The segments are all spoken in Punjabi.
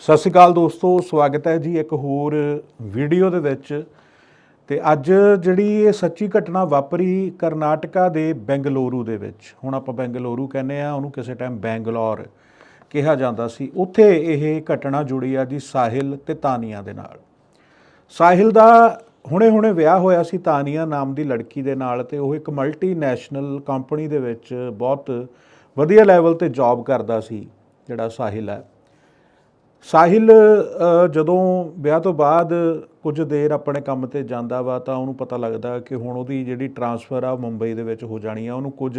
ਸਤਿ ਸ਼੍ਰੀ ਅਕਾਲ ਦੋਸਤੋ, ਸਵਾਗਤ ਹੈ ਜੀ ਇੱਕ ਹੋਰ ਵੀਡੀਓ ਦੇ ਵਿੱਚ। ਤੇ ਅੱਜ ਜਿਹੜੀ ਇਹ ਸੱਚੀ ਘਟਨਾ ਵਾਪਰੀ ਕਰਨਾਟਕਾ ਦੇ ਬੈਂਗਲੁਰੂ ਦੇ ਵਿੱਚ। ਹੁਣ ਆਪਾਂ ਬੈਂਗਲੁਰੂ ਕਹਿੰਦੇ ਆ ਉਹਨੂੰ ਕਿਸੇ ਟਾਈਮ ਬੈਂਗਲੌਰ ਕਿਹਾ ਜਾਂਦਾ ਸੀ। ਉੱਥੇ ਇਹ ਘਟਨਾ ਜੁੜੀ ਆ ਜੀ ਸਾਹਿਲ ਤੇ ਤਾਨੀਆ ਦੇ ਨਾਲ। ਸਾਹਿਲ ਦਾ ਹੁਣੇ-ਹੁਣੇ ਵਿਆਹ ਹੋਇਆ ਸੀ ਤਾਨੀਆ ਨਾਮ ਦੀ ਲੜਕੀ ਦੇ ਨਾਲ ਤੇ ਉਹ ਇੱਕ ਮਲਟੀਨੈਸ਼ਨਲ ਕੰਪਨੀ ਦੇ ਵਿੱਚ ਬਹੁਤ ਵਧੀਆ ਲੈਵਲ ਤੇ ਜੌਬ ਕਰਦਾ ਸੀ ਜਿਹੜਾ ਸਾਹਿਲ ਹੈ। ਸਾਹਿਲ ਜਦੋਂ ਵਿਆਹ ਤੋਂ ਬਾਅਦ ਕੁਝ ਦੇਰ ਆਪਣੇ ਕੰਮ ਤੇ ਜਾਂਦਾ ਵਾ ਤਾਂ ਉਹਨੂੰ ਪਤਾ ਲੱਗਦਾ ਕਿ ਹੁਣ ਉਹਦੀ ਜਿਹੜੀ ਟਰਾਂਸਫਰ ਆ ਮੁੰਬਈ ਦੇ ਵਿੱਚ ਹੋ ਜਾਣੀ ਆ। ਉਹਨੂੰ ਕੁਝ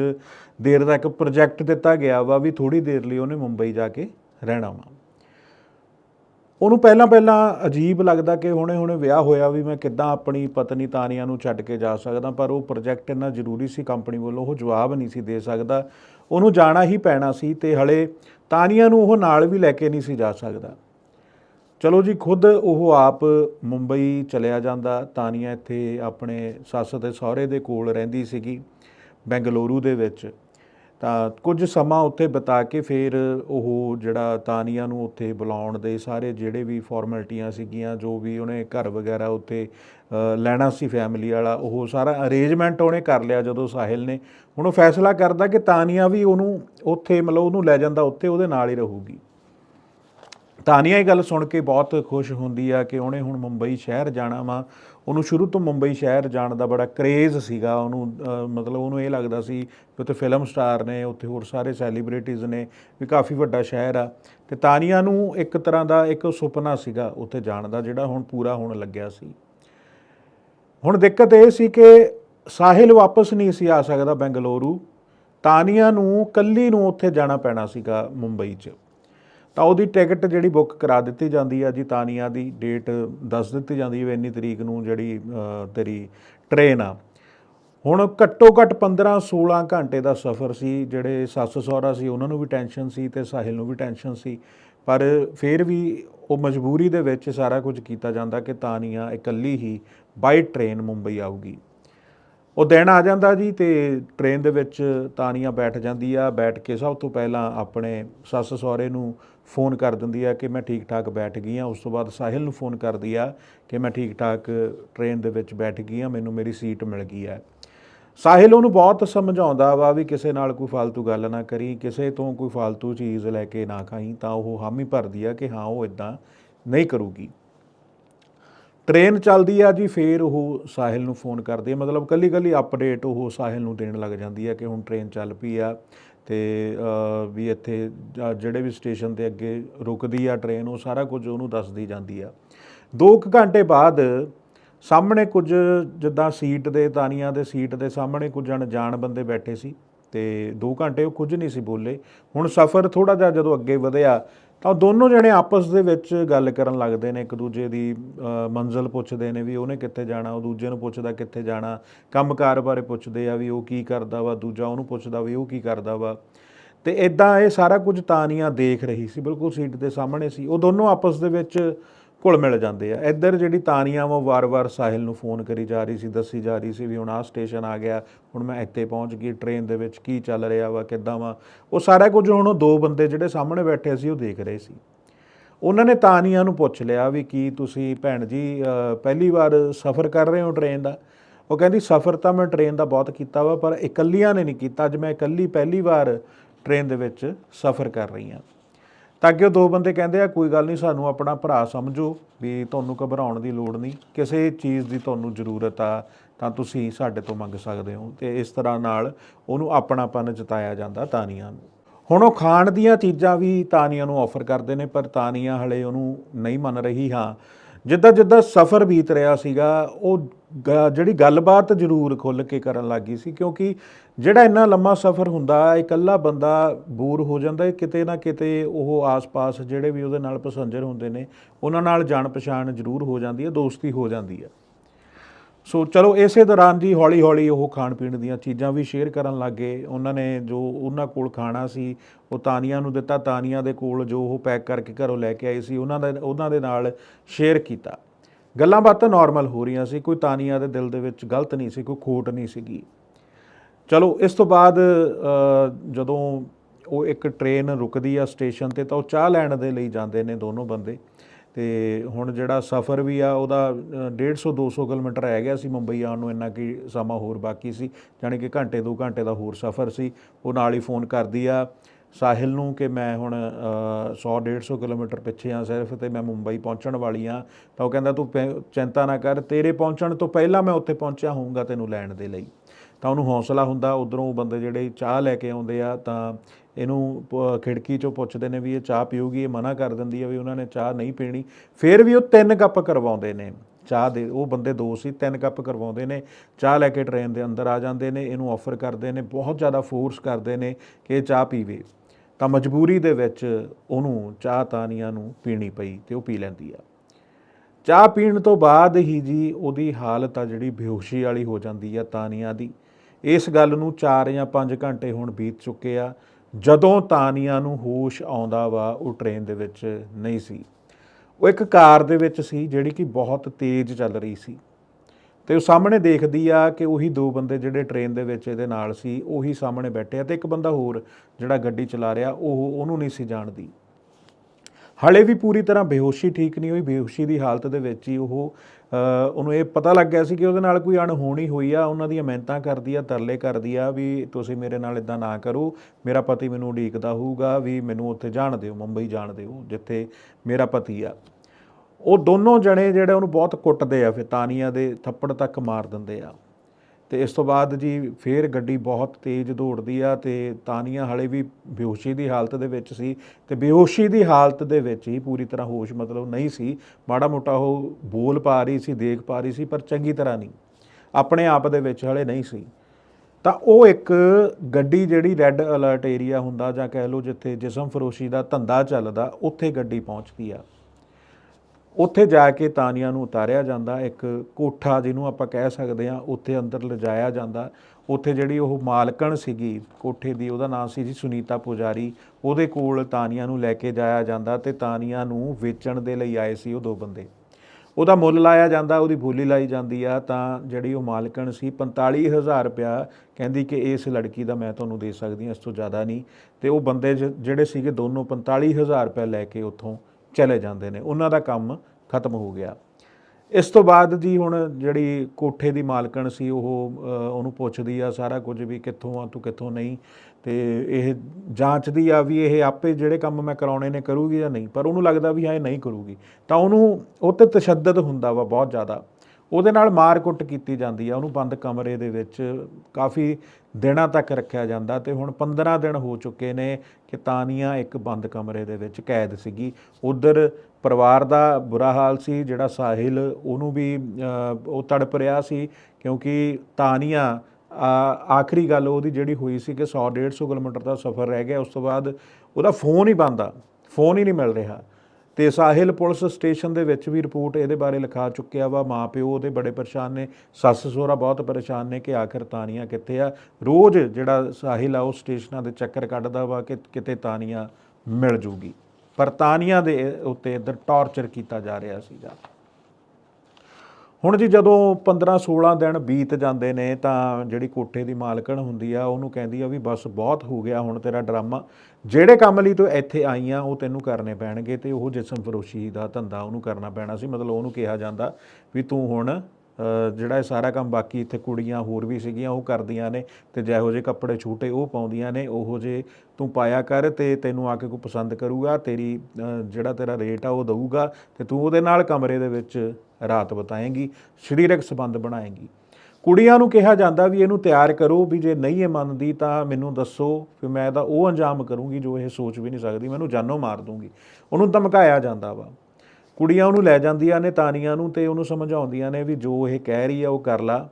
ਦੇਰ ਦਾ ਇੱਕ ਪ੍ਰੋਜੈਕਟ ਦਿੱਤਾ ਗਿਆ ਵਾ ਵੀ ਥੋੜੀ ਦੇਰ ਲਈ ਉਹਨੇ ਮੁੰਬਈ ਜਾ ਕੇ ਰਹਿਣਾ ਵਾ। ਉਹਨੂੰ ਪਹਿਲਾਂ ਪਹਿਲਾਂ ਅਜੀਬ ਲੱਗਦਾ ਕਿ ਹੁਣੇ ਹੁਣੇ ਵਿਆਹ ਹੋਇਆ ਵੀ ਮੈਂ ਕਿੱਦਾਂ ਆਪਣੀ ਪਤਨੀ ਤਾਨੀਆ ਨੂੰ ਛੱਡ ਕੇ ਜਾ ਸਕਦਾ, ਪਰ ਉਹ ਪ੍ਰੋਜੈਕਟ ਇੰਨਾ ਜ਼ਰੂਰੀ ਸੀ ਕੰਪਨੀ ਵੱਲੋਂ, ਉਹ ਜਵਾਬ ਨਹੀਂ ਸੀ ਦੇ ਸਕਦਾ। ਉਹਨੂੰ ਜਾਣਾ ਹੀ ਪੈਣਾ ਸੀ ਤੇ ਹਲੇ ਤਾਨੀਆ ਨੂੰ ਉਹ ਨਾਲ ਵੀ ਲੈ ਕੇ ਨਹੀਂ ਸੀ ਜਾ ਸਕਦਾ। ਚਲੋ ਜੀ, ਖੁਦ ਉਹ ਆਪ ਮੁੰਬਈ ਚਲਿਆ ਜਾਂਦਾ। ਤਾਨੀਆ ਇੱਥੇ ਆਪਣੇ ਸੱਸ ਤੇ ਸਹੁਰੇ ਦੇ ਕੋਲ ਰਹਿੰਦੀ ਸੀਗੀ, ਬੈਂਗਲੁਰੂ ਦੇ ਵਿੱਚ। ਤਾਂ ਕੁਝ ਸਮਾਂ ਉੱਥੇ ਬਿਤਾ ਕੇ ਫਿਰ ਉਹ ਜਿਹੜਾ ਤਾਨੀਆ ਨੂੰ ਉੱਥੇ ਬੁਲਾਉਣ ਦੇ ਸਾਰੇ ਜਿਹੜੇ ਵੀ ਫਾਰਮੈਲਿਟੀਆਂ ਸੀਗੀਆਂ, ਜੋ ਵੀ ਉਹਨੇ ਘਰ ਵਗੈਰਾ ਉੱਥੇ ਲੈਣਾ ਸੀ ਫੈਮਿਲੀ ਵਾਲਾ, ਉਹ ਸਾਰਾ ਅਰੇਂਜਮੈਂਟ ਉਹਨੇ ਕਰ ਲਿਆ ਜਦੋਂ ਸਾਹਿਲ ਨੇ। ਹੁਣ ਉਹ ਫੈਸਲਾ ਕਰਦਾ ਕਿ ਤਾਨੀਆ ਵੀ ਉਹਨੂੰ ਉੱਥੇ ਮਤਲਬ ਉਹਨੂੰ ਲੈ ਜਾਂਦਾ, ਉੱਥੇ ਉਹਦੇ ਨਾਲ ਹੀ ਰਹੂਗੀ। ਤਾਨੀਆ ਇਹ ਗੱਲ ਸੁਣ ਕੇ ਬਹੁਤ ਖੁਸ਼ ਹੁੰਦੀ ਆ ਕਿ ਉਹਨੇ ਹੁਣ ਮੁੰਬਈ ਸ਼ਹਿਰ ਜਾਣਾ ਵਾ। ਉਹਨੂੰ ਸ਼ੁਰੂ ਤੋਂ ਮੁੰਬਈ ਸ਼ਹਿਰ ਜਾਣ ਦਾ ਬੜਾ ਕਰੇਜ਼ ਸੀਗਾ। ਉਹਨੂੰ ਮਤਲਬ ਉਹਨੂੰ ਇਹ ਲੱਗਦਾ ਸੀ ਕਿ ਉੱਥੇ ਫਿਲਮ ਸਟਾਰ ਨੇ, ਉੱਥੇ ਹੋਰ ਸਾਰੇ ਸੈਲੀਬ੍ਰਿਟੀਜ਼ ਨੇ, ਵੀ ਕਾਫੀ ਵੱਡਾ ਸ਼ਹਿਰ ਆ। ਤੇ ਤਾਨੀਆ ਨੂੰ ਇੱਕ ਤਰ੍ਹਾਂ ਦਾ ਇੱਕ ਸੁਪਨਾ ਸੀਗਾ ਉੱਥੇ ਜਾਣ ਦਾ, ਜਿਹੜਾ ਹੁਣ ਪੂਰਾ ਹੋਣ ਲੱਗਿਆ ਸੀ। ਹੁਣ ਦਿੱਕਤ ਇਹ ਸੀ ਕਿ ਸਾਹਿਲ ਵਾਪਸ ਨਹੀਂ ਸੀ ਆ ਸਕਦਾ ਬੈਂਗਲੁਰੂ। ਤਾਨੀਆ ਨੂੰ, ਕੱਲੀ ਨੂੰ ਉੱਥੇ ਜਾਣਾ ਪੈਣਾ ਸੀਗਾ ਮੁੰਬਈ 'ਚ। ਤਾਂ ਉਹਦੀ ਟਿਕਟ ਜਿਹੜੀ ਬੁੱਕ ਕਰਾ ਦਿੱਤੀ ਜਾਂਦੀ ਆ ਜੀ, ਤਾਨੀਆ ਦੀ ਡੇਟ ਦੱਸ ਦਿੱਤੀ ਜਾਂਦੀ ਹੈ ਵੀ ਇੰਨੀ ਤਰੀਕ ਨੂੰ ਜਿਹੜੀ ਤੇਰੀ ਟ੍ਰੇਨ ਆ। ਹੁਣ ਘੱਟੋ ਘੱਟ 15 16 ਘੰਟੇ ਦਾ ਸਫ਼ਰ ਸੀ, ਜਿਹੜੇ ਸੱਸ ਸਹੁਰਾ ਸੀ, ਉਹਨਾਂ ਨੂੰ ਵੀ ਟੈਨਸ਼ਨ ਸੀ ਤੇ ਸਾਹਿਲ ਨੂੰ ਵੀ ਟੈਨਸ਼ਨ ਸੀ। ਪਰ ਫਿਰ ਵੀ ਉਹ ਮਜਬੂਰੀ ਦੇ ਵਿੱਚ ਸਾਰਾ ਕੁਝ ਕੀਤਾ ਜਾਂਦਾ ਕਿ ਤਾਨੀਆ ਇਕੱਲੀ ਹੀ ਬਾਈ ਟ੍ਰੇਨ ਮੁੰਬਈ ਆਊਗੀ। ਉਹ ਦਿਨ ਆ ਜਾਂਦਾ ਜੀ ਤੇ ਟ੍ਰੇਨ ਦੇ ਵਿੱਚ ਤਾਨੀਆਂ ਬੈਠ ਜਾਂਦੀ ਆ ਬੈਠ ਕੇ ਸਭ ਤੋਂ ਪਹਿਲਾਂ ਆਪਣੇ ਸੱਸ ਸਹੁਰੇ ਨੂੰ ਫੋਨ ਕਰ ਦਿੰਦੀ ਆ ਕਿ ਮੈਂ ਠੀਕ ਠਾਕ ਬੈਠ ਗਈ ਆ ਉਸ ਤੋਂ ਬਾਅਦ ਸਾਹਿਲ ਨੂੰ ਫੋਨ ਕਰਦੀ ਆ ਕਿ ਮੈਂ ਠੀਕ ਠਾਕ ਟ੍ਰੇਨ ਦੇ ਵਿੱਚ ਬੈਠ ਗਈ ਆ ਮੈਨੂੰ ਮੇਰੀ ਸੀਟ ਮਿਲ ਗਈ ਆ ਸਾਹਿਲ ਉਹਨੂੰ ਬਹੁਤ ਸਮਝਾਉਂਦਾ ਵਾ ਵੀ ਕਿਸੇ ਨਾਲ ਕੋਈ ਫਾਲਤੂ ਗੱਲ ਨਾ ਕਰੀ, ਕਿਸੇ ਤੋਂ ਕੋਈ ਫਾਲਤੂ ਚੀਜ਼ ਲੈ ਕੇ ਨਾ ਖਾਈ ਤਾਂ ਉਹ ਹਾਮੀ ਭਰਦੀ ਆ ਕਿ ਹਾਂ, ਉਹ ਇਦਾਂ ਨਹੀਂ ਕਰੂਗੀ। ਟ੍ਰੇਨ ਚੱਲਦੀ ਆ ਜੀ, ਫੇਰ ਉਹ ਸਾਹਿਲ ਨੂੰ ਫੋਨ ਕਰਦੀ ਹੈ ਮਤਲਬ ਕੱਲੀ ਕੱਲੀ ਅਪਡੇਟ ਉਹ ਸਾਹਿਲ ਨੂੰ ਦੇਣ ਲੱਗ ਜਾਂਦੀ ਆ ਕਿ ਹੁਣ ਟ੍ਰੇਨ ਚੱਲ ਪਈ ਆ ਤੇ ਵੀ ਇੱਥੇ ਜਿਹੜੇ ਵੀ ਸਟੇਸ਼ਨ ਤੇ ਅੱਗੇ ਰੁਕਦੀ ਆ ਟ੍ਰੇਨ, ਉਹ ਸਾਰਾ ਕੁਝ ਉਹਨੂੰ ਦੱਸਦੀ ਜਾਂਦੀ ਆ। 2 ਘੰਟੇ ਬਾਅਦ ਸਾਹਮਣੇ ਕੁਝ ਜਿੱਦਾਂ ਸੀਟ ਦੇ ਤਾਨੀਆਂ ਦੇ ਸੀਟ ਦੇ ਸਾਹਮਣੇ ਕੁਝ ਅਣਜਾਣ ਬੰਦੇ ਬੈਠੇ ਸੀ ਤੇ 2 ਘੰਟੇ ਉਹ ਕੁਝ ਨਹੀਂ ਸੀ ਬੋਲੇ। ਹੁਣ ਸਫ਼ਰ ਥੋੜਾ ਜਿਹਾ ਜਦੋਂ ਅੱਗੇ ਵਧਿਆ ਤਾਂ ਉਹ ਦੋਨੋਂ ਜਣੇ ਆਪਸ ਦੇ ਵਿੱਚ ਗੱਲ ਕਰਨ ਲੱਗਦੇ ਨੇ ਇੱਕ ਦੂਜੇ ਦੀ ਅ, ਮੰਜ਼ਿਲ ਪੁੱਛਦੇ ਨੇ ਵੀ ਉਹਨੇ ਕਿੱਥੇ ਜਾਣਾ ਉਹ ਦੂਜੇ ਨੂੰ ਪੁੱਛਦਾ ਕਿੱਥੇ ਜਾਣਾ ਕੰਮਕਾਰ ਬਾਰੇ ਪੁੱਛਦੇ ਆ ਵੀ ਉਹ ਕੀ ਕਰਦਾ ਵਾ ਦੂਜਾ ਉਹਨੂੰ ਪੁੱਛਦਾ ਵੀ ਉਹ ਕੀ ਕਰਦਾ ਵਾ। ਤੇ ਇਦਾਂ ਇਹ ਸਾਰਾ ਕੁਝ ਤਾਨੀਆਂ ਦੇਖ ਰਹੀ ਸੀ ਬਿਲਕੁਲ ਸੀਟ ਦੇ ਸਾਹਮਣੇ ਸੀ। ਉਹ ਦੋਨੋਂ ਆਪਸ ਦੇ ਵਿੱਚ ਘੁਲ ਮਿਲ ਜਾਂਦੇ ਆ। ਇੱਧਰ ਜਿਹੜੀ ਤਾਨੀਆਂ ਵਾ ਵਾਰ-ਵਾਰ ਸਾਹਿਲ ਨੂੰ ਫੋਨ ਕਰੀ ਜਾ ਰਹੀ ਸੀ, ਦੱਸੀ ਜਾ ਰਹੀ ਸੀ ਵੀ ਹੁਣ ਆਹ ਸਟੇਸ਼ਨ ਆ ਗਿਆ, ਹੁਣ ਮੈਂ ਇੱਥੇ ਪਹੁੰਚ ਗਈ ਟ੍ਰੇਨ ਦੇ ਵਿੱਚ ਕੀ ਚੱਲ ਰਿਹਾ ਵਾ, ਕਿੱਦਾਂ ਵਾ। ਉਹ ਸਾਰਾ ਕੁਝ ਹੁਣ ਉਹ ਦੋ ਬੰਦੇ ਜਿਹੜੇ ਸਾਹਮਣੇ ਬੈਠੇ ਸੀ, ਉਹ ਦੇਖ ਰਹੇ ਸੀ। ਉਹਨਾਂ ਨੇ ਤਾਨੀਆਂ ਨੂੰ ਪੁੱਛ ਲਿਆ ਵੀ ਕੀ ਤੁਸੀਂ ਭੈਣ ਜੀ ਪਹਿਲੀ ਵਾਰ ਸਫ਼ਰ ਕਰ ਰਹੇ ਹੋ ਟ੍ਰੇਨ ਦਾ? ਉਹ ਕਹਿੰਦੀ, ਸਫ਼ਰ ਤਾਂ ਮੈਂ ਟ੍ਰੇਨ ਦਾ ਬਹੁਤ ਕੀਤਾ ਵਾ, ਪਰ ਇਕੱਲੀਆਂ ਨੇ ਨਹੀਂ ਕੀਤਾ। ਅੱਜ ਮੈਂ ਇਕੱਲੀ ਪਹਿਲੀ ਵਾਰ ਟ੍ਰੇਨ ਦੇ ਵਿੱਚ ਸਫ਼ਰ ਕਰ ਰਹੀ ਹਾਂ। ਤਾਂ ਕਿ ਉਹ ਦੋ ਬੰਦੇ ਕਹਿੰਦੇ ਆ, ਕੋਈ ਗੱਲ ਨਹੀਂ, ਸਾਨੂੰ ਆਪਣਾ ਭਰਾ ਸਮਝੋ ਵੀ ਤੁਹਾਨੂੰ ਘਬਰਾਉਣ ਦੀ ਲੋੜ ਨਹੀਂ। ਕਿਸੇ ਚੀਜ਼ ਦੀ ਤੁਹਾਨੂੰ ਜ਼ਰੂਰਤ ਆ, ਤਾਂ ਤੁਸੀਂ ਸਾਡੇ ਤੋਂ ਮੰਗ ਸਕਦੇ ਹੋ। ਤੇ ਇਸ ਤਰ੍ਹਾਂ ਨਾਲ ਉਹਨੂੰ ਆਪਣਾਪਨ ਜਤਾਇਆ ਜਾਂਦਾ ਤਾਨੀਆਂ ਨੂੰ। ਹੁਣ ਉਹ ਖਾਣ ਦੀਆਂ ਚੀਜ਼ਾਂ ਵੀ ਤਾਨੀਆਂ ਨੂੰ ਆਫਰ ਕਰਦੇ ਨੇ, ਪਰ ਤਾਨੀਆਂ ਹਲੇ ਉਹਨੂੰ ਨਹੀਂ ਮੰਨ ਰਹੀ, ਹਾਂ। ਜਿੱਦਾਂ ਜਿੱਦਾਂ ਸਫ਼ਰ ਬੀਤ ਰਿਹਾ ਸੀਗਾ, ਉਹ ਜਿਹੜੀ ਗੱਲਬਾਤ ਜ਼ਰੂਰ ਖੁੱਲ ਕੇ ਕਰਨ ਲੱਗੀ ਸੀ, ਕਿਉਂਕਿ ਜਿਹੜਾ ਇੰਨਾ ਲੰਮਾ ਸਫ਼ਰ ਹੁੰਦਾ ਇਕੱਲਾ ਬੰਦਾ ਬੂਰ ਹੋ ਜਾਂਦਾ ਕਿਤੇ ਨਾ ਕਿਤੇ ਉਹ ਆਸ-ਪਾਸ ਜਿਹੜੇ ਵੀ ਉਹਦੇ ਨਾਲ ਪੈਸੰਜਰ ਹੁੰਦੇ ਨੇ, ਉਹਨਾਂ ਨਾਲ ਜਾਣ ਪਛਾਣ ਜ਼ਰੂਰ ਹੋ ਜਾਂਦੀ ਹੈ, ਦੋਸਤੀ ਹੋ ਜਾਂਦੀ ਹੈ। ਸੋ ਚਲੋ, ਇਸੇ ਦੌਰਾਨ ਜੀ ਹੌਲੀ ਹੌਲੀ ਉਹ ਖਾਣ ਪੀਣ ਦੀਆਂ ਚੀਜ਼ਾਂ ਵੀ ਸ਼ੇਅਰ ਕਰਨ ਲੱਗੇ ਉਹਨਾਂ ਨੇ ਜੋ ਉਹਨਾਂ ਕੋਲ ਖਾਣਾ ਸੀ, ਉਹ ਤਾਨੀਆਂ ਨੂੰ ਦਿੱਤਾ, ਤਾਨੀਆਂ ਦੇ ਕੋਲ ਜੋ ਉਹ ਪੈਕ ਕਰਕੇ ਘਰੋਂ ਲੈ ਕੇ ਆਏ ਸੀ, ਉਹਨਾਂ ਦਾ, ਉਹਨਾਂ ਦੇ ਨਾਲ ਸ਼ੇਅਰ ਕੀਤਾ। ਗੱਲਾਂ ਬਾਤਾਂ ਨਾਰਮਲ ਹੋ ਰਹੀਆਂ ਸੀ ਕੋਈ ਤਾਨੀਆ ਦੇ ਦਿਲ ਦੇ ਵਿੱਚ ਗਲਤ ਨਹੀਂ ਸੀ ਕੋਈ ਖੋਟ ਨਹੀਂ ਸੀਗੀ। ਚਲੋ ਇਸ ਤੋਂ ਬਾਅਦ ਜਦੋਂ ਉਹ ਇੱਕ ਟ੍ਰੇਨ ਰੁਕਦੀ ਆ ਸਟੇਸ਼ਨ ਤੇ ਤਾਂ ਉਹ ਚਾਹ ਲੈਣ ਦੇ ਲਈ ਜਾਂਦੇ ਨੇ ਦੋਨੋਂ ਬੰਦੇ। ਤੇ ਹੁਣ ਜਿਹੜਾ ਸਫ਼ਰ ਵੀ ਆ ਉਹਦਾ ਅ, 150 200 ਕਿਲੋਮੀਟਰ ਰਹਿ ਗਿਆ ਸੀ ਮੁੰਬਈ ਆਉਣ ਨੂੰ ਇੰਨਾ ਕੀ ਸਮਾਂ ਹੋਰ ਬਾਕੀ ਸੀ। ਜਾਣੀ ਕਿ ਘੰਟੇ ਦੋ ਘੰਟੇ ਦਾ ਹੋਰ ਸਫ਼ਰ ਸੀ। ਉਹ ਨਾਲ ਹੀ ਫੋਨ ਕਰਦੀ ਆ। ਸਾਹਿਲ ਨੂੰ ਕਿ ਮੈਂ ਹੁਣ 100 150 ਕਿਲੋਮੀਟਰ ਪਿੱਛੇ ਆ ਸਿਰਫ ਤੇ ਮੈਂ ਮੁੰਬਈ ਪਹੁੰਚਣ ਵਾਲੀ ਆ, ਤਾਂ ਉਹ ਕਹਿੰਦਾ ਤੂੰ ਪੈ- ਚਿੰਤਾ ਨਾ ਕਰ, ਤੇਰੇ ਪਹੁੰਚਣ ਤੋਂ ਪਹਿਲਾਂ ਮੈਂ ਉੱਥੇ ਪਹੁੰਚਿਆ ਹੋਊਂਗਾ ਤੈਨੂੰ ਲੈਣ ਦੇ ਲਈ। ਤਾਂ ਉਹਨੂੰ ਹੌਸਲਾ ਹੁੰਦਾ, ਉਧਰੋਂ ਬੰਦੇ ਜਿਹੜੇ ਚਾਹ ਲੈ ਕੇ ਆਉਂਦੇ ਆ, ਤਾਂ ਇਹਨੂੰ ਪ- ਖਿੜਕੀ ਚੋਂ ਪੁੱਛਦੇ ਨੇ ਵੀ ਇਹ ਚਾਹ ਪੀਊਗੀ, ਇਹ ਮਨਾ ਕਰ ਦਿੰਦੀ ਹੈ ਵੀ ਉਹਨਾਂ ਨੇ ਚਾਹ ਨਹੀਂ ਪੀਣੀ। ਫਿਰ ਵੀ ਉਹ ਤਿੰਨ ਕੱਪ ਕਰਵਾਉਂਦੇ ਨੇ ਚਾਹ ਦੇ, ਉਹ ਬੰਦੇ ਦੋ ਸੀ, ਤਿੰਨ ਕੱਪ ਕਰਵਾਉਂਦੇ ਨੇ, ਚਾਹ ਲੈ ਕੇ ਟ੍ਰੇਨ ਦੇ ਅੰਦਰ ਆ ਜਾਂਦੇ ਨੇ, ਇਹਨੂੰ ਆਫਰ ਕਰਦੇ ਨੇ, ਬਹੁਤ ਜ਼ਿਆਦਾ ਫੋਰਸ ਕਰਦੇ ਨੇ ਕਿ ਇਹ ਚਾਹ ਪੀਵੇ। ਤਾਂ ਮਜਬੂਰੀ ਦੇ ਵਿੱਚ ਉਹਨੂੰ ਚਾਹ ਤਾਨੀਆਂ ਨੂੰ ਪੀਣੀ ਪਈ ਤੇ ਉਹ ਪੀ ਲੈਂਦੀ ਆ। ਚਾਹ ਪੀਣ ਤੋਂ ਬਾਅਦ ਹੀ ਜੀ ਉਹਦੀ ਹਾਲਤ ਆ ਜਿਹੜੀ ਬੇਹੋਸ਼ੀ ਵਾਲੀ ਹੋ ਜਾਂਦੀ ਆ ਤਾਨੀਆਂ ਦੀ। ਇਸ ਗੱਲ ਨੂੰ 4 ਜਾਂ 5 ਘੰਟੇ ਹੁਣ ਬੀਤ ਚੁੱਕੇ ਆ। ਜਦੋਂ ਤਾਨੀਆਂ ਨੂੰ ਹੋਸ਼ ਆਉਂਦਾ ਵਾ, ਉਹ ਟ੍ਰੇਨ ਦੇ ਵਿੱਚ ਨਹੀਂ ਸੀ। ਉਹ ਇੱਕ ਕਾਰ ਦੇ ਵਿੱਚ ਸੀ ਜਿਹੜੀ ਕਿ ਬਹੁਤ ਤੇਜ਼ ਚੱਲ ਰਹੀ ਸੀ। ਤੇ ਉਹ ਸਾਹਮਣੇ ਦੇਖਦੀ ਆ ਕਿ ਉਹੀ ਦੋ ਬੰਦੇ ਜਿਹੜੇ ਟ੍ਰੇਨ ਦੇ ਵਿੱਚ ਇਹਦੇ ਨਾਲ ਸੀ, ਉਹੀ ਸਾਹਮਣੇ ਬੈਠੇ ਆ ਤੇ ਇੱਕ ਬੰਦਾ ਹੋਰ ਜਿਹੜਾ ਗੱਡੀ ਚਲਾ ਰਿਹਾ, ਉਹ ਉਹਨੂੰ ਨਹੀਂ ਸੀ ਜਾਣਦੀ। ਹਲੇ ਵੀ ਪੂਰੀ ਤਰ੍ਹਾਂ ਬੇਹੋਸ਼ੀ ਠੀਕ ਨਹੀਂ ਹੋਈ, ਬੇਹੋਸ਼ੀ ਦੀ ਹਾਲਤ ਦੇ ਵਿੱਚ ਹੀ ਉਹ ਉਹਨੂੰ ਇਹ ਪਤਾ ਲੱਗ ਗਿਆ ਸੀ ਕਿ ਉਹਦੇ ਨਾਲ ਕੋਈ ਅਣਹੋਣੀ ਹੋਈ ਆ, ਉਹਨਾਂ ਦੀਆਂ ਮਿਹਨਤਾਂ ਕਰਦੀ ਆ, ਤਰਲੇ ਕਰਦੀ ਆ ਵੀ ਤੁਸੀਂ ਮੇਰੇ ਨਾਲ ਇਦਾਂ ਨਾ ਕਰੋ, ਮੇਰਾ ਪਤੀ ਮੈਨੂੰ ਉਡੀਕਦਾ ਹੋਊਗਾ ਵੀ ਮੈਨੂੰ ਉੱਥੇ ਜਾਣ ਦਿਓ, ਮੁੰਬਈ ਜਾਣ ਦਿਓ, ਜਿੱਥੇ ਮੇਰਾ ਪਤੀ ਆ। ਉਹ ਦੋਨੋਂ ਜਣੇ ਜਿਹੜੇ ਉਹਨੂੰ ਬਹੁਤ ਕੁੱਟਦੇ ਆ, ਫਿਰ ਤਾਨੀਆਂ ਦੇ ਥੱਪੜ ਤੱਕ ਮਾਰ ਦਿੰਦੇ ਆ। ਤੇ ਇਸ ਤੋਂ ਬਾਅਦ ਜੀ ਫੇਰ ਗੱਡੀ ਬਹੁਤ ਤੇਜ਼ ਦੌੜਦੀ ਆ ਤੇ ਤਾਨੀਆਂ ਹਲੇ ਵੀ ਬੇਹੋਸ਼ੀ ਦੀ ਹਾਲਤ ਦੇ ਵਿੱਚ ਸੀ ਤੇ ਬੇਹੋਸ਼ੀ ਦੀ ਹਾਲਤ ਦੇ ਵਿੱਚ ਹੀ ਪੂਰੀ ਤਰ੍ਹਾਂ ਹੋਸ਼ ਮਤਲਬ ਨਹੀਂ ਸੀ। ਮਾੜਾ ਮੋਟਾ ਉਹ ਬੋਲ ਪਾ ਰਹੀ ਸੀ, ਦੇਖ ਪਾ ਰਹੀ ਸੀ, ਪਰ ਚੰਗੀ ਤਰ੍ਹਾਂ ਨਹੀਂ। ਆਪਣੇ ਆਪ ਦੇ ਵਿੱਚ ਹਲੇ ਨਹੀਂ ਸੀ। ਤਾਂ ਉਹ ਇੱਕ ਗੱਡੀ ਜਿਹੜੀ ਰੈੱਡ ਅਲਰਟ ਏਰੀਆ ਹੁੰਦਾ ਜਾਂ ਕਹਿ ਲਓ ਜਿੱਥੇ ਜਿਸਮ ਫਰੋਸ਼ੀ ਦਾ ਧੰਦਾ ਚੱਲਦਾ, ਉੱਥੇ ਗੱਡੀ ਪਹੁੰਚਦੀ ਆ। ਉੱਥੇ ਜਾ ਕੇ ਤਾਨੀਆਂ ਨੂੰ ਉਤਾਰਿਆ ਜਾਂਦਾ, ਇੱਕ ਕੋਠਾ ਜਿਹਨੂੰ ਆਪਾਂ ਕਹਿ ਸਕਦੇ ਹਾਂ, ਉੱਥੇ ਅੰਦਰ ਲਿਜਾਇਆ ਜਾਂਦਾ। ਉੱਥੇ ਜਿਹੜੀ ਉਹ ਮਾਲਕਣ ਸੀਗੀ, ਕੋਠੇ ਦੀ, ਉਹਦਾ ਨਾਮ ਸੀ ਜੀ ਸੁਨੀਤਾ ਪੁਜਾਰੀ। ਉਹਦੇ ਕੋਲ ਤਾਨੀਆਂ ਨੂੰ ਲੈ ਕੇ ਜਾਇਆ ਜਾਂਦਾ ਤੇ ਤਾਨੀਆਂ ਨੂੰ ਵੇਚਣ ਦੇ ਲਈ ਆਏ ਸੀ ਉਹ ਦੋ ਬੰਦੇ। ਉਹਦਾ ਮੁੱਲ ਲਾਇਆ ਜਾਂਦਾ, ਉਹਦੀ ਬੋਲੀ ਲਾਈ ਜਾਂਦੀ ਆ, ਤਾਂ ਜਿਹੜੀ ਉਹ ਮਾਲਕਣ ਸੀ 45000 ਰੁਪਇਆ ਕਹਿੰਦੀ ਕਿ ਇਸ ਲੜਕੀ ਦਾ ਮੈਂ ਤੁਹਾਨੂੰ ਦੇ ਸਕਦੀ ਹਾਂ, ਇਸ ਤੋਂ ਜ਼ਿਆਦਾ ਨਹੀਂ। ਤੇ ਉਹ ਬੰਦੇ ਜ- ਜਿਹੜੇ ਸੀਗੇ ਦੋਨੋਂ 45000 ਰੁਪਇਆ ਲੈ ਕੇ ਉੱਥੋਂ ਚਲੇ ਜਾਂਦੇ ਨੇ, ਉਹਨਾਂ ਦਾ ਕੰਮ ਖਤਮ ਹੋ ਗਿਆ। ਇਸ ਤੋਂ ਬਾਅਦ ਜੀ ਹੁਣ ਜਿਹੜੀ ਕੋਠੇ ਦੀ ਮਾਲਕਣ ਸੀ, ਉਹ ਉਹਨੂੰ ਪੁੱਛਦੀ ਆ ਸਾਰਾ ਕੁਝ ਵੀ ਕਿੱਥੋਂ ਆ, ਤੂੰ ਕਿੱਥੋਂ ਨਹੀਂ? ਤੇ ਇਹ ਜਾਂਚਦੀ ਆ ਵੀ ਇਹ ਆਪੇ ਜਿਹੜੇ ਕੰਮ ਮੈਂ ਕਰਾਉਣੇ ਨੇ ਕਰੂਗੀ ਜਾਂ ਨਹੀਂ, ਪਰ ਉਹਨੂੰ ਲੱਗਦਾ ਵੀ ਹਾਂ, ਇਹ ਨਹੀਂ ਕਰੂਗੀ। ਤਾਂ ਉਹਨੂੰ, ਉਹ ਤੇ ਤਸ਼ੱਦਦ ਹੁੰਦਾ ਵਾ ਬਹੁਤ ਜ਼ਿਆਦਾ। ਉਹਦੇ ਨਾਲ ਮਾਰ ਕੁੱਟ ਕੀਤੀ ਜਾਂਦੀ ਆ, ਉਹਨੂੰ ਬੰਦ ਕਮਰੇ ਦੇ ਵਿੱਚ ਕਾਫੀ ਦਿਨਾਂ ਤੱਕ ਰੱਖਿਆ ਜਾਂਦਾ ਤੇ ਹੁਣ 15 ਦਿਨ ਹੋ ਚੁੱਕੇ ਨੇ ਕਿ ਤਾਨੀਆਂ ਇੱਕ ਬੰਦ ਕਮਰੇ ਦੇ ਵਿੱਚ ਕੈਦ ਸੀਗੀ। ਉਧਰ ਪਰਿਵਾਰ ਦਾ ਬੁਰਾ ਹਾਲ ਸੀ, ਜਿਹੜਾ ਸਾਹਿਲ ਉਹਨੂੰ ਵੀ ਉਹ ਤੜਪ ਰਿਹਾ ਸੀ ਕਿਉਂਕਿ ਤਾਨੀਆਂ ਆਖਰੀ ਗੱਲ ਉਹਦੀ ਜਿਹੜੀ ਹੋਈ ਸੀ ਕਿ 100 150 ਕਿਲੋਮੀਟਰ ਦਾ ਸਫ਼ਰ ਰਹਿ ਗਿਆ, ਉਸ ਤੋਂ ਬਾਅਦ ਉਹਦਾ ਫੋਨ ਹੀ ਬੰਦ ਆ, ਫੋਨ ਹੀ ਨਹੀਂ ਮਿਲ ਰਿਹਾ। ਤੇ ਸਾਹਿਲ ਪੁਲਿਸ ਸਟੇਸ਼ਨ ਦੇ ਵਿੱਚ ਵੀ ਰਿਪੋਰਟ ਇਹਦੇ ਬਾਰੇ ਲਿਖਾ ਚੁੱਕਿਆ ਵਾ। ਮਾਂ ਪਿਓ ਉਹਦੇ ਬੜੇ ਪਰੇਸ਼ਾਨ ਨੇ, ਸੱਸ ਸਹੁਰਾ ਬਹੁਤ ਪਰੇਸ਼ਾਨ ਨੇ ਕਿ ਆਖਰ ਤਾਨੀਆਂ ਕਿੱਥੇ ਆ। ਰੋਜ਼ ਜਿਹੜਾ ਸਾਹਿਲ ਆ, ਉਹ ਸਟੇਸ਼ਨਾਂ ਦੇ ਚੱਕਰ ਕੱਢਦਾ ਵਾ ਕਿ ਕਿਤੇ ਤਾਨੀਆਂ ਮਿਲ ਜੂਗੀ। ਪਰ ਤਾਨੀਆਂ ਦੇ ਉੱਤੇ ਇੱਧਰ ਟਾਰਚਰ ਕੀਤਾ ਜਾ ਰਿਹਾ ਸੀਗਾ। ਹੁਣ ਜੀ ਜਦੋਂ 15 16 ਦਿਨ ਬੀਤ ਜਾਂਦੇ ਨੇ ਤਾਂ ਜਿਹੜੀ ਕੋਠੇ ਦੀ ਮਾਲਕਣ ਹੁੰਦੀ ਆ, ਉਹਨੂੰ ਕਹਿੰਦੀ ਆ ਵੀ ਬਸ ਬਹੁਤ ਹੋ ਗਿਆ ਹੁਣ ਤੇਰਾ ਡਰਾਮਾ। ਜਿਹੜੇ ਕੰਮ ਲਈ ਤੂੰ ਇੱਥੇ ਆਈ ਆ, ਉਹ ਤੈਨੂੰ ਕਰਨੇ ਪੈਣਗੇ ਤੇ ਉਹ ਜਿਸਮ ਫਰੋਸ਼ੀ ਦਾ ਧੰਦਾ ਉਹਨੂੰ ਕਰਨਾ ਪੈਣਾ ਸੀ। ਮਤਲਬ ਉਹਨੂੰ ਕਿਹਾ ਜਾਂਦਾ ਵੀ ਤੂੰ ਹੁਣ ਜਿਹੜਾ ਇਹ ਸਾਰਾ ਕੰਮ ਬਾਕੀ ਇੱਥੇ ਕੁੜੀਆਂ ਹੋਰ ਵੀ ਸੀਗੀਆਂ, ਉਹ ਕਰਦੀਆਂ ਨੇ ਤੇ ਜਿਹੋ ਜਿਹੇ ਕੱਪੜੇ ਛੂਟੇ ਉਹ ਪਾਉਂਦੀਆਂ ਨੇ, ਉਹੋ ਜੇ ਤੂੰ ਪਾਇਆ ਕਰ ਤੇ ਤੈਨੂੰ ਆ ਕੇ ਕੋਈ ਪਸੰਦ ਕਰੂਗਾ, ਤੇਰੀ ਜਿਹੜਾ ਤੇਰਾ ਰੇਟ ਆ ਉਹ ਦਊਗਾ ਤੇ ਤੂੰ ਉਹਦੇ ਨਾਲ ਕਮਰੇ ਦੇ ਵਿੱਚ ਰਾਤ ਬਿਤਾਏਂਗੀ, ਸਰੀਰਕ ਸੰਬੰਧ ਬਣਾਏਗੀ। ਕੁੜੀਆਂ ਨੂੰ ਕਿਹਾ ਜਾਂਦਾ ਵੀ ਇਹਨੂੰ ਤਿਆਰ ਕਰੋ ਵੀ ਜੇ ਨਹੀਂ ਇਹ ਮੰਨਦੀ ਤਾਂ ਮੈਨੂੰ ਦੱਸੋ ਫਿਰ ਮੈਂ ਇਹਦਾ ਉਹ ਅੰਜਾਮ ਕਰੂੰਗੀ ਜੋ ਇਹ ਸੋਚ ਵੀ ਨਹੀਂ ਸਕਦੀ, ਮੈਨੂੰ ਜਾਨੋਂ ਮਾਰ ਦੂੰਗੀ। ਉਹਨੂੰ ਧਮਕਾਇਆ ਜਾਂਦਾ ਵਾ। ਕੁੜੀਆਂ ਉਹਨੂੰ ਲੈ ਜਾਂਦੀਆਂ ਨੇ ਤਾਨੀਆਂ ਨੂੰ ਤੇ ਉਹਨੂੰ ਸਮਝਾਉਂਦੀਆਂ ਨੇ ਵੀ ਜੋ ਇਹ ਕਹਿ ਰਹੀ ਆ ਉਹ ਕਰ ਲਾ।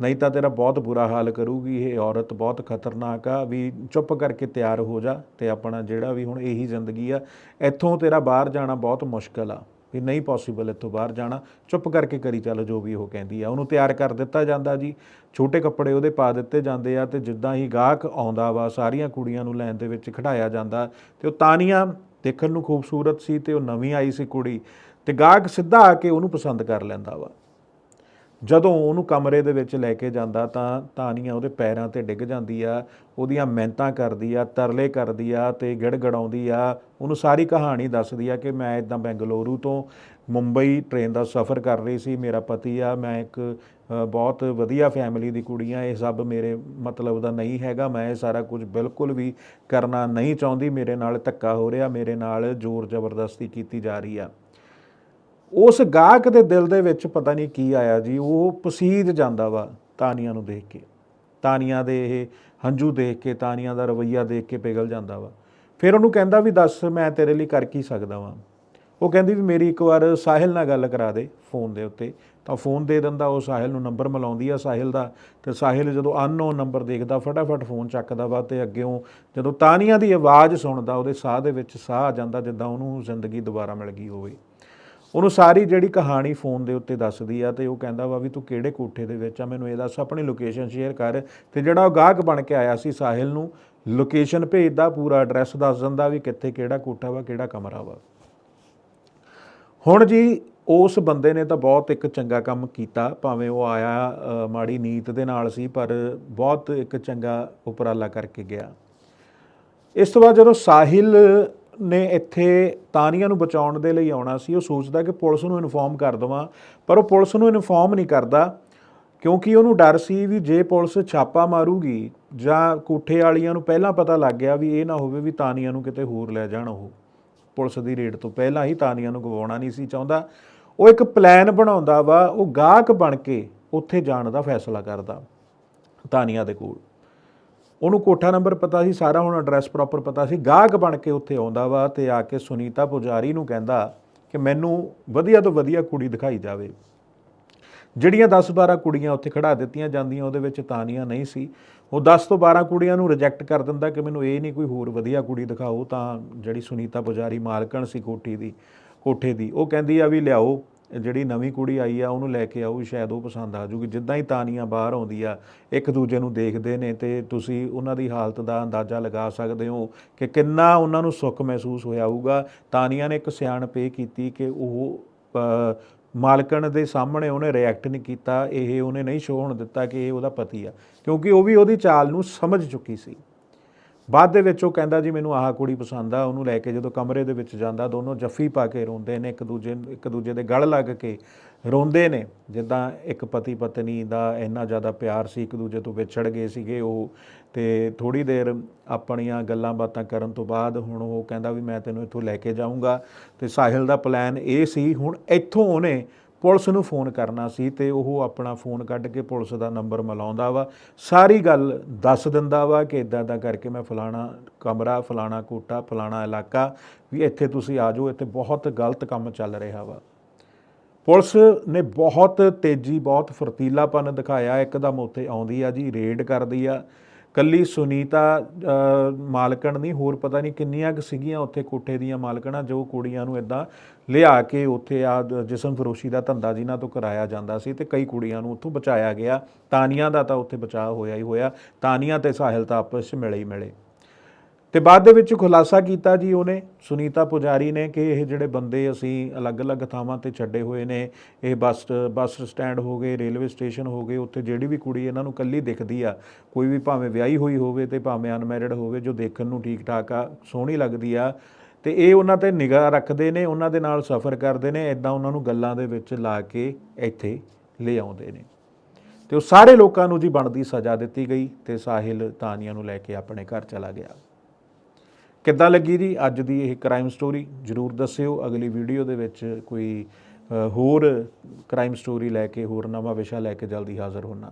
ਨਹੀਂ ਤਾਂ ਤੇਰਾ ਬਹੁਤ ਬੁਰਾ ਹਾਲ ਕਰੂਗੀ, ਇਹ ਔਰਤ ਬਹੁਤ ਖਤਰਨਾਕ ਆ, ਵੀ ਚੁੱਪ ਕਰਕੇ ਤਿਆਰ ਹੋ ਜਾ ਤੇ ਆਪਣਾ ਜਿਹੜਾ ਵੀ ਹੁਣ ਇਹੀ ਜ਼ਿੰਦਗੀ ਆ, ਇੱਥੋਂ ਤੇਰਾ ਬਾਹਰ ਜਾਣਾ ਬਹੁਤ ਮੁਸ਼ਕਲ ਆ। ਕਿ ਨਹੀਂ ਪੋਸੀਬਲ ਇੱਥੋਂ ਬਾਹਰ ਜਾਣਾ। ਚੁੱਪ ਕਰਕੇ ਕਰੀ ਚੱਲ, ਜੋ ਵੀ ਉਹ ਕਹਿੰਦੀ ਆ। ਉਹਨੂੰ ਤਿਆਰ ਕਰ ਦਿੱਤਾ ਜਾਂਦਾ ਜੀ। ਛੋਟੇ ਕੱਪੜੇ ਉਹਦੇ ਪਾ ਦਿੱਤੇ ਜਾਂਦੇ ਆ ਤੇ ਜਿੱਦਾਂ ਹੀ ਗਾਹਕ ਆਉਂਦਾ ਵਾ, ਸਾਰੀਆਂ ਕੁੜੀਆਂ ਨੂੰ ਲੈਣ ਦੇ ਵਿੱਚ ਖੜਾਇਆ ਜਾਂਦਾ। ਤੇ ਉਹ ਤਾਨੀਆਂ ਦੇਖਣ ਨੂੰ ਖੂਬਸੂਰਤ ਸੀ ਤੇ ਉਹ ਨਵੀਂ ਆਈ ਸੀ ਕੁੜੀ। ਤੇ ਗਾਹਕ ਸਿੱਧਾ ਆ ਕੇ ਉਹਨੂੰ ਪਸੰਦ ਕਰ ਲੈਂਦਾ ਵਾ। ਜਦੋਂ ਉਹਨੂੰ ਕਮਰੇ ਦੇ ਵਿੱਚ ਲੈ ਕੇ ਜਾਂਦਾ ਤਾਂ ਤਾਨੀਆਂ ਉਹਦੇ ਪੈਰਾਂ ਤੇ ਡਿੱਗ ਜਾਂਦੀ ਆ, ਉਹਦੀਆਂ ਮਿਹਨਤਾਂ ਕਰਦੀ ਆ, ਤਰਲੇ ਕਰਦੀ ਆ ਤੇ ਗਿੜਗੜਾਉਂਦੀ ਆ। ਉਹਨੂੰ ਸਾਰੀ ਕਹਾਣੀ ਦੱਸਦੀ ਆ ਕਿ ਮੈਂ ਇਦਾਂ ਬੈਂਗਲੁਰੂ ਤੋਂ ਮੁੰਬਈ ਟ੍ਰੇਨ ਦਾ ਸਫ਼ਰ ਕਰ ਰਹੀ ਸੀ, ਮੇਰਾ ਪਤੀ ਆ, ਮੈਂ ਇੱਕ ਬਹੁਤ ਵਧੀਆ ਫੈਮਿਲੀ ਦੀ ਕੁੜੀ ਆ, ਇਹ ਸਭ ਮੇਰੇ ਮਤਲਬ ਦਾ ਨਹੀਂ ਹੈਗਾ, ਮੈਂ ਇਹ ਸਾਰਾ ਕੁਝ ਬਿਲਕੁਲ ਵੀ ਕਰਨਾ ਨਹੀਂ ਚਾਹੁੰਦੀ, ਮੇਰੇ ਨਾਲ ਧੱਕਾ ਹੋ ਰਿਹਾ, ਮੇਰੇ ਨਾਲ ਜ਼ੋਰ ਜ਼ਬਰਦਸਤੀ ਕੀਤੀ ਜਾ ਰਹੀ ਆ। ਉਸ ਗਾਹਕ ਦੇ ਦਿਲ ਦੇ ਵਿੱਚ ਪਤਾ ਨਹੀਂ ਕੀ ਆਇਆ ਜੀ, ਉਹ ਪਸੀਜ ਜਾਂਦਾ ਵਾ ਤਾਨੀਆਂ ਨੂੰ ਦੇਖ ਕੇ। ਤਾਨੀਆਂ ਦੇ ਇਹ ਹੰਝੂ ਦੇਖ ਕੇ ਤਾਨੀਆਂ ਦਾ ਰਵਈਆ ਦੇਖ ਕੇ ਪਿਘਲ ਜਾਂਦਾ ਵਾ। ਫਿਰ ਉਹਨੂੰ ਕਹਿੰਦਾ ਵੀ ਦੱਸ, ਮੈਂ ਤੇਰੇ ਲਈ ਕਰ ਕੀ ਸਕਦਾ ਵਾਂ? ਉਹ ਕਹਿੰਦੀ ਵੀ ਮੇਰੀ ਇੱਕ ਵਾਰ ਸਾਹਿਲ ਨਾਲ ਗੱਲ ਕਰਾ ਦੇ ਫੋਨ ਦੇ ਉੱਤੇ। ਤਾਂ ਫੋਨ ਦੇ ਦਿੰਦਾ, ਉਹ ਸਾਹਿਲ ਨੂੰ ਨੰਬਰ ਮਿਲਾਉਂਦੀ ਆ ਸਾਹਿਲ ਦਾ। ਤੇ ਸਾਹਿਲ ਜਦੋਂ ਅਨਨੋਨ ਨੰਬਰ ਦੇਖਦਾ, ਫਟਾਫਟ ਫੋਨ ਚੱਕਦਾ ਵਾ ਤੇ ਅੱਗੇੋਂ ਜਦੋਂ ਤਾਨੀਆਂ ਦੀ ਆਵਾਜ਼ ਸੁਣਦਾ, ਉਹਦੇ ਸਾਹ ਦੇ ਵਿੱਚ ਸਾਹ ਆ ਜਾਂਦਾ, ਜਿੱਦਾਂ ਉਹਨੂੰ ਜ਼ਿੰਦਗੀ ਦੁਬਾਰਾ ਮਿਲ ਗਈ ਹੋਵੇ। ਉਹਨੂੰ ਸਾਰੀ ਜਿਹੜੀ ਕਹਾਣੀ ਫੋਨ ਦੇ ਉੱਤੇ ਦੱਸਦੀ ਆ ਤੇ ਉਹ ਕਹਿੰਦਾ ਵਾ ਵੀ ਤੂੰ ਕਿਹੜੇ ਕੋਠੇ ਦੇ ਵਿੱਚ ਆ, ਮੈਨੂੰ ਇਹ ਦੱਸ, ਆਪਣੀ ਲੋਕੇਸ਼ਨ ਸ਼ੇਅਰ ਕਰ। ਤੇ ਜਿਹੜਾ ਉਹ ਗਾਹਕ ਬਣ ਕੇ ਆਇਆ ਸੀ ਸਾਹਿਲ ਨੂੰ ਲੋਕੇਸ਼ਨ ਭੇਜਦਾ ਪੂਰਾ ਐਡਰੈਸ ਦੱਸ ਦਿੰਦਾ ਵੀ ਕਿੱਥੇ ਕਿਹੜਾ ਕੋਠਾ ਵਾ, ਕਿਹੜਾ ਕਮਰਾ ਵਾ। ਹੁਣ ਜੀ, ਉਸ ਬੰਦੇ ਨੇ ਤਾਂ ਬਹੁਤ ਇੱਕ ਚੰਗਾ ਕੰਮ ਕੀਤਾ, ਭਾਵੇਂ ਉਹ ਆਇਆ ਮਾੜੀ ਨੀਤ ਦੇ ਨਾਲ ਸੀ, ਪਰ ਬਹੁਤ ਇੱਕ ਚੰਗਾ ਉਪਰਾਲਾ ਕਰਕੇ ਗਿਆ। ਇਸ ਤੋਂ ਬਾਅਦ ਜਦੋਂ ਸਾਹਿਲ ਨੇ ਇੱਥੇ ਤਾਨੀਆਂ ਨੂੰ ਬਚਾਉਣ ਦੇ ਲਈ ਆਉਣਾ ਸੀ, ਉਹ ਸੋਚਦਾ ਕਿ ਪੁਲਿਸ ਨੂੰ ਇਨਫੋਰਮ ਕਰ ਦਵਾਂ, ਪਰ ਉਹ ਪੁਲਿਸ ਨੂੰ ਇਨਫੋਰਮ ਨਹੀਂ ਕਰਦਾ, ਕਿਉਂਕਿ ਉਹਨੂੰ ਡਰ ਸੀ ਵੀ ਜੇ ਪੁਲਿਸ ਛਾਪਾ ਮਾਰੂਗੀ ਜਾਂ ਕੋਠੇ ਵਾਲੀਆਂ ਨੂੰ ਪਹਿਲਾਂ ਪਤਾ ਲੱਗ ਗਿਆ ਵੀ ਇਹ ਨਾ ਹੋਵੇ ਵੀ ਤਾਨੀਆਂ ਨੂੰ ਕਿਤੇ ਹੋਰ ਲੈ ਜਾਣ ਉਹ। ਪੁਲਿਸ ਦੀ ਰੇਡ ਤੋਂ ਪਹਿਲਾਂ ਹੀ ਤਾਨੀਆਂ ਨੂੰ ਗਵਾਉਣਾ ਨਹੀਂ ਸੀ ਚਾਹੁੰਦਾ। ਉਹ ਇੱਕ ਪਲਾਨ ਬਣਾਉਂਦਾ ਵਾ, ਉਹ ਗਾਹਕ ਬਣ ਕੇ ਉੱਥੇ ਜਾਣ ਦਾ ਫੈਸਲਾ ਕਰਦਾ ਤਾਨੀਆਂ ਦੇ ਕੋਲ। ਉਹਨੂੰ ਕੋਠਾ ਨੰਬਰ ਪਤਾ ਸੀ, ਸਾਰਾ ਹੁਣ ਐਡਰੈਸ ਪ੍ਰੋਪਰ ਪਤਾ ਸੀ। ਗਾਹਕ ਬਣ ਕੇ ਉੱਥੇ ਆਉਂਦਾ ਵਾ ਤੇ ਆ ਕੇ ਸੁਨੀਤਾ ਪੁਜਾਰੀ ਨੂੰ ਕਹਿੰਦਾ ਕਿ ਮੈਨੂੰ ਵਧੀਆ ਤੋਂ ਵਧੀਆ ਕੁੜੀ ਦਿਖਾਈ ਜਾਵੇ। ਜਿਹੜੀਆਂ 10-12 ਕੁੜੀਆਂ ਉੱਥੇ ਖੜਾ ਦਿੱਤੀਆਂ ਜਾਂਦੀਆਂ, ਉਹਦੇ ਵਿੱਚ ਤਾਨੀਆਂ ਨਹੀਂ ਸੀ। ਉਹ 10 ਤੋਂ 12 ਕੁੜੀਆਂ ਨੂੰ ਰਿਜੈਕਟ ਕਰ ਦਿੰਦਾ ਕਿ ਮੈਨੂੰ ਇਹ ਨਹੀਂ ਕੋਈ ਹੋਰ ਵਧੀਆ ਕੁੜੀ ਦਿਖਾਓ, ਤਾਂ ਜਿਹੜੀ ਸੁਨੀਤਾ ਪੁਜਾਰੀ ਮਾਲਕਣ ਸੀ ਕੋਠੀ ਦੀ, ਕੋਠੇ ਦੀ, ਉਹ ਕਹਿੰਦੀ ਆ ਵੀ ਲਿਆਓ। ਜਿਹੜੀ ਨਵੀਂ ਕੁੜੀ ਆਈ ਆ, ਉਹਨੂੰ ਲੈ ਕੇ ਆਓ, ਸ਼ਾਇਦ ਉਹ ਪਸੰਦ ਆ ਜੂਗੀ। ਜਿੱਦਾਂ ਹੀ ਤਾਨੀਆਂ ਬਾਹਰ ਆਉਂਦੀ ਆ, ਇੱਕ ਦੂਜੇ ਨੂੰ ਦੇਖਦੇ ਨੇ ਤੇ ਤੁਸੀਂ ਉਹਨਾਂ ਦੀ ਹਾਲਤ ਦਾ ਅੰਦਾਜ਼ਾ ਲਗਾ ਸਕਦੇ ਹੋ ਕਿ ਕਿੰਨਾ ਉਹਨਾਂ ਨੂੰ ਸੁੱਖ ਮਹਿਸੂਸ ਹੋਇਆ ਹੋਊਗਾ। ਤਾਨੀਆਂ ਨੇ ਇੱਕ ਸਿਆਣ ਪੇ ਕੀਤੀ ਕਿ ਉਹ ਮਾਲਕਣ ਦੇ ਸਾਹਮਣੇ ਉਹਨੇ ਰਿਐਕਟ ਨਹੀਂ ਕੀਤਾ, ਇਹ ਉਹਨੇ ਨਹੀਂ ਸ਼ੋਅ ਹੋਣ ਦਿੱਤਾ ਕਿ ਇਹ ਉਹਦਾ ਪਤੀ ਆ। ਕਿਉਂਕਿ ਉਹ ਵੀ ਉਹਦੀ ਚਾਲ ਨੂੰ ਸਮਝ ਚੁੱਕੀ ਸੀ। ਬਾਅਦ ਦੇ ਵਿੱਚ ਉਹ ਕਹਿੰਦਾ ਜੀ, ਮੈਨੂੰ ਆਹ ਕੁੜੀ ਪਸੰਦ ਆ। ਉਹਨੂੰ ਲੈ ਕੇ ਜਦੋਂ ਕਮਰੇ ਦੇ ਵਿੱਚ ਜਾਂਦਾ, ਦੋਨੋਂ ਜੱਫੀ ਪਾ ਕੇ ਰੋਂਦੇ ਨੇ, ਇੱਕ ਦੂਜੇ ਇੱਕ ਦੂਜੇ ਦੇ ਗਲ ਲੱਗ ਕੇ ਰੋਂਦੇ ਨੇ। ਜਿੱਦਾਂ ਇੱਕ ਪਤੀ ਪਤਨੀ ਦਾ ਇੰਨਾ ਜ਼ਿਆਦਾ ਪਿਆਰ ਸੀ, ਇੱਕ ਦੂਜੇ ਤੋਂ ਵਿਛੜ ਗਏ ਸੀਗੇ ਉਹ, ਤੇ ਥੋੜੀ ਦੇਰ ਆਪਣੀਆਂ ਗੱਲਾਂ ਬਾਤਾਂ ਕਰਨ ਤੋਂ ਬਾਅਦ ਹੁਣ ਉਹ ਕਹਿੰਦਾ ਵੀ ਮੈਂ ਤੈਨੂੰ ਇੱਥੋਂ ਲੈ ਕੇ ਜਾਊਂਗਾ। ਤੇ ਸਾਹਿਲ ਦਾ ਪਲਾਨ ਇਹ ਸੀ, ਹੁਣ ਇੱਥੋਂ ਉਹਨੇ ਪੁਲਿਸ ਨੂੰ ਫੋਨ ਕਰਨਾ ਸੀ ਤੇ ਉਹ ਆਪਣਾ ਫੋਨ ਕੱਢ ਕੇ ਪੁਲਿਸ ਦਾ ਨੰਬਰ ਮਿਲਾਉਂਦਾ ਵਾ। ਸਾਰੀ ਗੱਲ ਦੱਸ ਦਿੰਦਾ ਵਾ ਕਿ ਇਦਾਂ ਦਾ ਕਰਕੇ ਮੈਂ ਫਲਾਣਾ ਕਮਰਾ, ਫਲਾਣਾ ਕੋਟਾ ਫਲਾਣਾ ਇਲਾਕਾ ਵੀ ਇੱਥੇ ਤੁਸੀਂ ਆ ਜਾਓ, ਇੱਥੇ ਬਹੁਤ ਗਲਤ ਕੰਮ ਚੱਲ ਰਿਹਾ ਵਾ। ਪੁਲਿਸ ਨੇ ਬਹੁਤ ਤੇਜ਼ੀ, ਬਹੁਤ ਫਰਤੀਲਾਪਨ ਦਿਖਾਇਆ। ਇੱਕਦਮ ਉੱਥੇ ਆਉਂਦੀ ਆ ਜੀ, ਰੇਡ ਕਰਦੀ ਆ। ਕੱਲੀ ਸੁਨੀਤਾ ਮਾਲਕਣ ਨਹੀਂ, ਹੋਰ ਪਤਾ ਨਹੀਂ ਕਿੰਨੀਆਂ ਕੁ ਸੀਗੀਆਂ ਉੱਥੇ ਕੋਠੇ ਦੀਆਂ ਮਾਲਕਣਾਂ ਜੋ ਕੁੜੀਆਂ ਨੂੰ ਇਦਾਂ ਲਿਆ ਕੇ ਉੱਥੇ ਆ ਜਿਸਮ ਫਰੋਸ਼ੀ ਦਾ ਧੰਦਾ ਜਿਨ੍ਹਾਂ ਤੋਂ ਕਰਾਇਆ ਜਾਂਦਾ ਸੀ ਤੇ ਕਈ ਕੁੜੀਆਂ ਨੂੰ ਉੱਥੋਂ ਬਚਾਇਆ ਗਿਆ। ਤਾਨੀਆਂ ਦਾ ਤਾਂ ਉੱਥੇ ਬਚਾਅ ਹੋਇਆ ਹੀ ਹੋਇਆ। ਤਾਨੀਆਂ ਤੇ ਸਾਹਿਲ ਤਾਂ ਆਪਸ ਵਿੱਚ ਮਿਲੇ ਹੀ ਮਿਲੇ। ਤੇ ਬਾਅਦ ਦੇ ਵਿੱਚ ਖੁਲਾਸਾ ਕੀਤਾ ਜੀ ਉਹਨੇ, ਸੁਨੀਤਾ ਪੁਜਾਰੀ ਨੇ ਕਿ ਇਹ ਜਿਹੜੇ ਬੰਦੇ ਅਸੀਂ ਅਲੱਗ-ਅਲੱਗ ਥਾਵਾਂ ਤੇ ਛੱਡੇ ਹੋਏ ਨੇ, ਇਹ ਬੱਸ ਬੱਸ ਸਟੈਂਡ ਹੋ ਗਏ, ਰੇਲਵੇ ਸਟੇਸ਼ਨ ਹੋ ਗਏ, ਉੱਥੇ ਜਿਹੜੀ ਵੀ ਕੁੜੀ ਇਹਨਾਂ ਨੂੰ ਕੱਲੀ ਦਿਖਦੀ ਆ, ਕੋਈ ਵੀ ਭਾਵੇਂ ਵਿਆਹੀ ਹੋਈ ਹੋਵੇ ਤੇ ਭਾਵੇਂ ਅਨਮੈਰਿਡ ਹੋਵੇ, ਜੋ ਦੇਖਣ ਨੂੰ ਠੀਕ ਠਾਕ ਆ, ਸੋਹਣੀ ਲੱਗਦੀ ਆ, ਤੇ ਇਹ ਉਹਨਾਂ ਤੇ ਨਿਗਾਹ ਰੱਖਦੇ ਨੇ, ਉਹਨਾਂ ਦੇ ਨਾਲ ਸਫ਼ਰ ਕਰਦੇ ਨੇ ਇਦਾਂ ਉਹਨਾਂ ਨੂੰ ਗੱਲਾਂ ਦੇ ਵਿੱਚ ਲਾ ਕੇ ਇੱਥੇ ਲੈ ਆਉਂਦੇ ਨੇ। ਤੇ ਉਹ ਸਾਰੇ ਲੋਕਾਂ ਨੂੰ ਜੀ ਬਣਦੀ ਸਜ਼ਾ ਦਿੱਤੀ ਗਈ ਤੇ ਸਾਹਿਲ ਤਾਨੀਆਂ ਨੂੰ ਲੈ ਕੇ ਆਪਣੇ ਘਰ ਚਲਾ ਗਿਆ। ਕਿੱਦਾਂ ਲੱਗੀ ਜੀ ਅੱਜ ਦੀ ਇਹ ਕ੍ਰਾਈਮ ਸਟੋਰੀ ਜਰੂਰ ਦੱਸਿਓ। ਅਗਲੀ ਵੀਡੀਓ ਦੇ ਵਿੱਚ ਕੋਈ ਹੋਰ ਕ੍ਰਾਈਮ ਸਟੋਰੀ ਲੈ ਕੇ, ਹੋਰ ਨਵਾਂ ਵਿਸ਼ਾ ਲੈ ਕੇ ਜਲਦੀ ਹਾਜ਼ਰ ਹੋਣਾ।